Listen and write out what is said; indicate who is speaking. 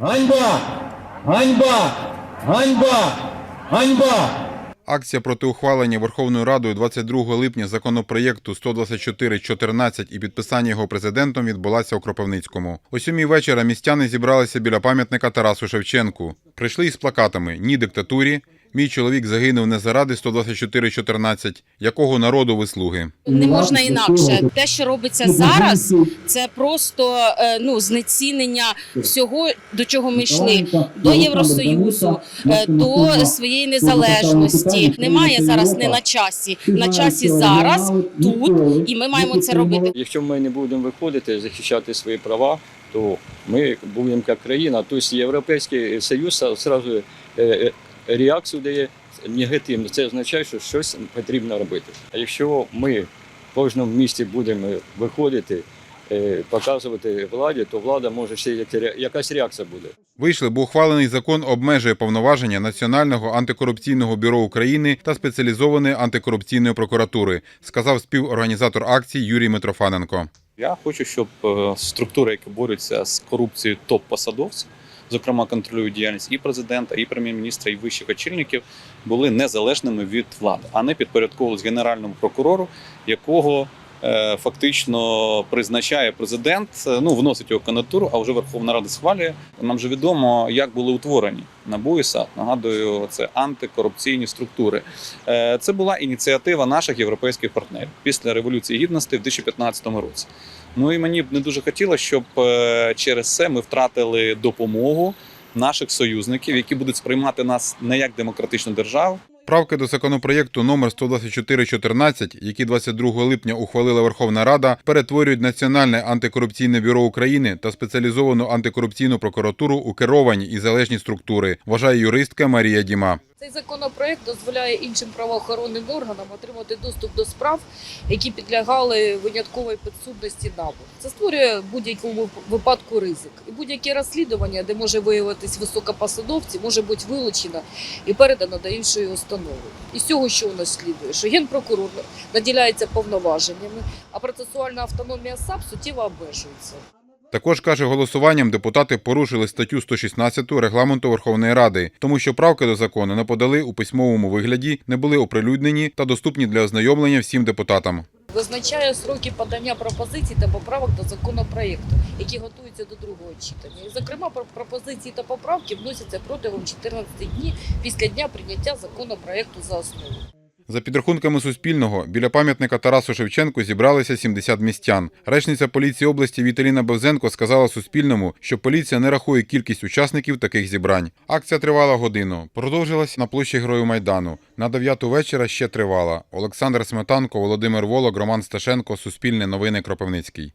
Speaker 1: Ганьба! Ганьба! Ганьба! Ганьба!
Speaker 2: Акція проти ухвалення Верховною Радою 22 липня законопроєкту 124.14 і підписання його президентом відбулася у Кропивницькому. О сьомій вечора містяни зібралися біля пам'ятника Тарасу Шевченку. Прийшли із плакатами Ні диктатурі. Мій чоловік загинув не заради 124.14. Якого народу ви слуги?
Speaker 3: Не можна інакше. Те, що робиться зараз, це просто е, ну знецінення всього, до чого ми йшли до Євросоюзу, е, до своєї незалежності. Немає зараз не на часі. На часі зараз тут, і ми маємо це робити.
Speaker 4: Якщо ми не будемо виходити, захищати свої права, то ми будемо як країна. Тобто Європейський Союз одразу е, реакцію дає негативну. Це означає, що щось потрібно робити. А якщо ми в кожному місті будемо виходити, е, показувати владі, то влада може ще як- якась реакція буде.
Speaker 2: Вийшли, бо ухвалений закон обмежує повноваження Національного антикорупційного бюро України та спеціалізованої антикорупційної прокуратури, сказав співорганізатор акції Юрій Митрофаненко.
Speaker 5: Я хочу, щоб е, структури, які борються з корупцією топ-посадовців, зокрема контролюють діяльність і президента, і прем'єр-міністра, і вищих очільників, були незалежними від влади, а не підпорядковувалися генеральному прокурору, якого фактично призначає президент, е, ну вносить його кандидатуру, а вже Верховна Рада схвалює. Нам же відомо, як були утворені НАБУ і САП. Нагадую, це антикорупційні структури. Е, Це була ініціатива наших європейських партнерів після революції гідності в 2015 році. Ну і мені б не дуже хотілося, щоб е, через це ми втратили допомогу наших союзників, які будуть сприймати нас не як демократичну державу,
Speaker 2: Правки до законопроєкту номер 12414, які 22 липня ухвалила Верховна Рада, перетворюють Національне антикорупційне бюро України та спеціалізовану антикорупційну прокуратуру у керовані і залежні структури, вважає юристка Марія Діма.
Speaker 6: Цей законопроект дозволяє іншим правоохоронним органам отримати доступ до справ, які підлягали винятковій підсудності НАБУ. Це створює будь-якому випадку ризик. І будь-яке розслідування, де може виявитись високопосадовці, може бути вилучено і передано до іншої установи. І з цього що у нас слідує? Що генпрокурор наділяється повноваженнями, а процесуальна автономія САП суттєво обмежується.
Speaker 2: Також каже, голосуванням депутати порушили статтю 116 регламенту Верховної Ради, тому що правки до закону не подали у письмовому вигляді, не були оприлюднені та доступні для ознайомлення всім депутатам.
Speaker 6: визначає сроки подання пропозицій та поправок до законопроекту, які готуються до другого читання. І, зокрема, про- пропозиції та поправки вносяться протягом 14 днів після дня прийняття законопроекту за основу.
Speaker 2: За підрахунками Суспільного, біля пам'ятника Тарасу Шевченку зібралися 70 містян. Речниця поліції області Віталіна Бевзенко сказала Суспільному, що поліція не рахує кількість учасників таких зібрань. Акція тривала годину. Продовжилась на площі Герою Майдану. На 9 вечора ще тривала. Олександр Сметанко, Володимир Волок, Роман Сташенко, Суспільне новини Кропивницький.